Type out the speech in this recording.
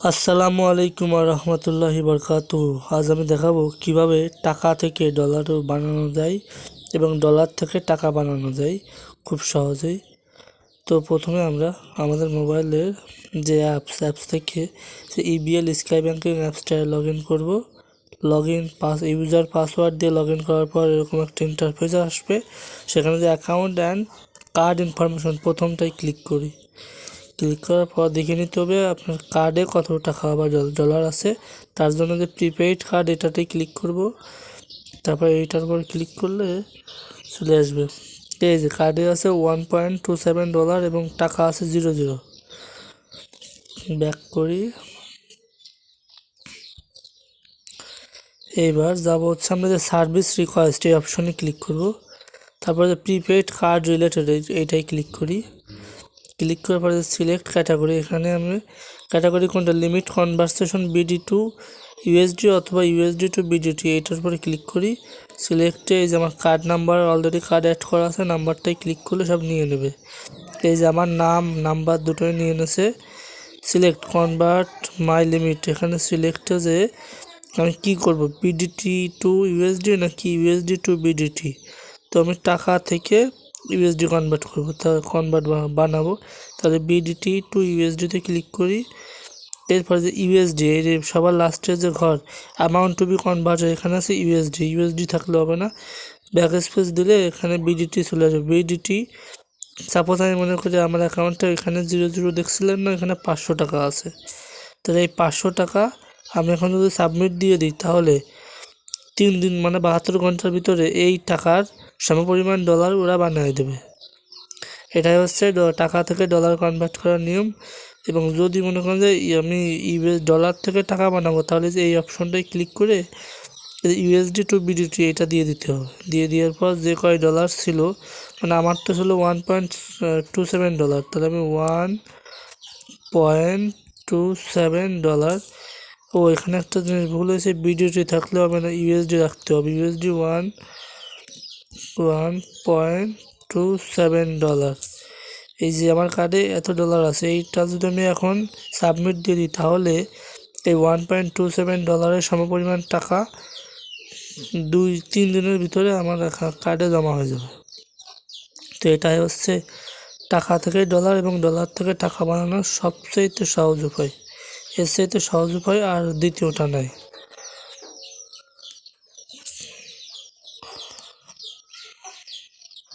আসসালামু আলাইকুম রহমতুল্লাহি বরকাতু। আজ আমি দেখাবো কীভাবে টাকা থেকে ডলারও বানানো যায় এবং ডলার থেকে টাকা বানানো যায় খুব সহজেই। তো প্রথমে আমরা আমাদের মোবাইলের যে অ্যাপস অ্যাপস থেকে সে ইবিএল স্কাই ব্যাংকিং অ্যাপসটায় লগ ইন করব। Log in pass user password দিয়ে লগ ইন করার পর এরকম একটা ইন্টারফেস আসবে। সেখানে যে অ্যাকাউন্ট অ্যান্ড কার্ড ইনফরমেশন প্রথমটাই ক্লিক করি। ক্লিক করার পর দেখে নিতে হবে আপনার কার্ডে কত টাকা বা ডলার আছে। তার জন্য যে প্রিপেইড কার্ড এটাতেই ক্লিক করব। তারপর এইটার উপর ক্লিক করলে চলে আসবে। এই যে কার্ডে আছে one point two seven dollar এবং টাকা আছে জিরো জিরো ব্যাক করি। এইবার যাব হচ্ছে আমরা যে সার্ভিস রিকোয়েস্ট এই অপশনে ক্লিক করব। তারপরে যে প্রিপেইড কার্ড রিলেটেড এইটাই ক্লিক করি। ক্লিক করার পরে সিলেক্ট ক্যাটাগরি এখানে আমি ক্যাটাগরি কোনটা? Limit conversation BD to USD অথবা ইউএসডি টু বিডিটি এইটার উপরে ক্লিক করি। সিলেক্টে এই যে আমার card number already card add করা আছে নাম্বারটাই ক্লিক করলে সব নিয়ে নেবে। এই যে আমার নাম নাম্বার দুটোই নিয়ে নেছে। সিলেক্ট কনভার্ট মাই লিমিট এখানে সিলেক্টে যে আমি কী করব? বিডিটি টু ইউএসডি নাকি ইউএসডি টু বিডিটি তো আমি টাকা থেকে ইউএসডি কনভার্ট করব, তা কনভার্ট বানাবো, তাহলে বিডিটি টু ইউএসডিতে ক্লিক করি, এরপরে যে ইউএসডি এই যে সবার লাস্টের যে ঘর অ্যামাউন্ট টু বি কনভার্ট এখানে আছে ইউএসডি ইউএসডি থাকলে হবে না ব্যাক স্পেস দিলে এখানে বিডিটি চলে আসবে বিডিটি সাপোজ আমি মনে করি আমার অ্যাকাউন্টটা এখানে জিরো জিরো দেখছিলেন না, এখানে পাঁচশো টাকা আছে, তাহলে এই পাঁচশো টাকা আমি এখন যদি সাবমিট দিয়ে দিই, তাহলে তিন দিন মানে বাহাত্তর ঘণ্টার ভিতরে এই টাকার সমপরিমাণ ডলার ওরা বানিয়ে দেবে। এটাই হচ্ছে টাকা থেকে ডলার কনভার্ট করার নিয়ম এবং যদি মনে করেন যে আমি ইউএস ডলার থেকে টাকা বানাবো, তাহলে যে এই অপশনটাই ক্লিক করে ইউএসডি টু বিডিটি এটা দিয়ে দিতে হবে। দিয়ে দেওয়ার পর যে কয় ডলার ছিল মানে আমার তো ছিল one point two seven dollar তাহলে আমি one point two seven dollar ও এখানে একটা জিনিস ভুল হয়েছে বিডিটি থাকলে হবে না ইউএসডি রাখতে হবে। USD one one point two seven dollar এই যে আমার কার্ডে এত ডলার আছে, এইটা যদি আমি এখন সাবমিট দিয়ে দিই, তাহলে এই ওয়ান পয়েন্ট টু সেভেন ডলারের সমপরিমাণ টাকা দুই, তিন দিনের ভিতরে আমার কার্ডে জমা হয়ে যাবে। তো এটাই হচ্ছে টাকা থেকে ডলার এবং ডলার থেকে টাকা বানানোর সবচেয়ে সহজ উপায়। এর চাইতে সহজ উপায় আর দ্বিতীয়টা নাই।